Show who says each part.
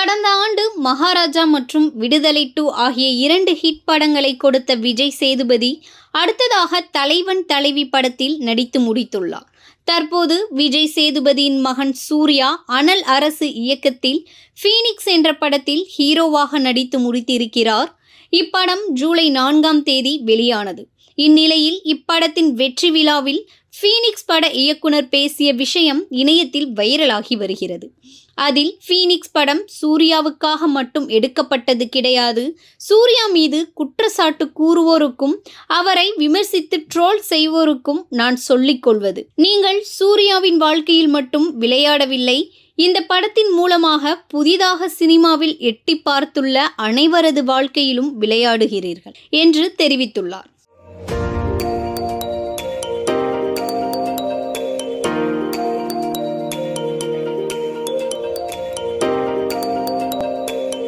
Speaker 1: கடந்த ஆண்டு மகாராஜா மற்றும் விடுதலை டூ ஆகிய இரண்டு ஹிட் படங்களை கொடுத்த விஜய் சேதுபதி அடுத்ததாக தலைவன் தலைவி படத்தில் நடித்து முடித்துள்ளார். தற்போது விஜய் சேதுபதியின் மகன் சூர்யா அனல் அரசு இயக்கத்தில் ஃபீனிக்ஸ் என்ற படத்தில் ஹீரோவாக நடித்து முடித்திருக்கிறார். இப்படம் ஜூலை நான்காம் தேதி வெளியானது. இந்நிலையில் இப்படத்தின் வெற்றி விழாவில் ஃபீனிக்ஸ் பட இயக்குனர் பேசிய விஷயம் இணையத்தில் வைரலாகி வருகிறது. அதில் ஃபீனிக்ஸ் படம் சூர்யாவுக்காக மட்டும் எடுக்கப்பட்டது கிடையாது. சூர்யா மீது குற்றச்சாட்டு கூறுவோருக்கும் அவரை விமர்சித்து ட்ரோல் செய்வோருக்கும் நான் சொல்லிக் கொள்வது. நீங்கள் சூர்யாவின் வாழ்க்கையில் மட்டும் விளையாடவில்லை இந்த படத்தின் மூலமாக புதிதாக சினிமாவில் எட்டி பார்த்துள்ள அனைவரது வாழ்க்கையிலும் விளையாடுகிறீர்கள் என்று தெரிவித்துள்ளார்.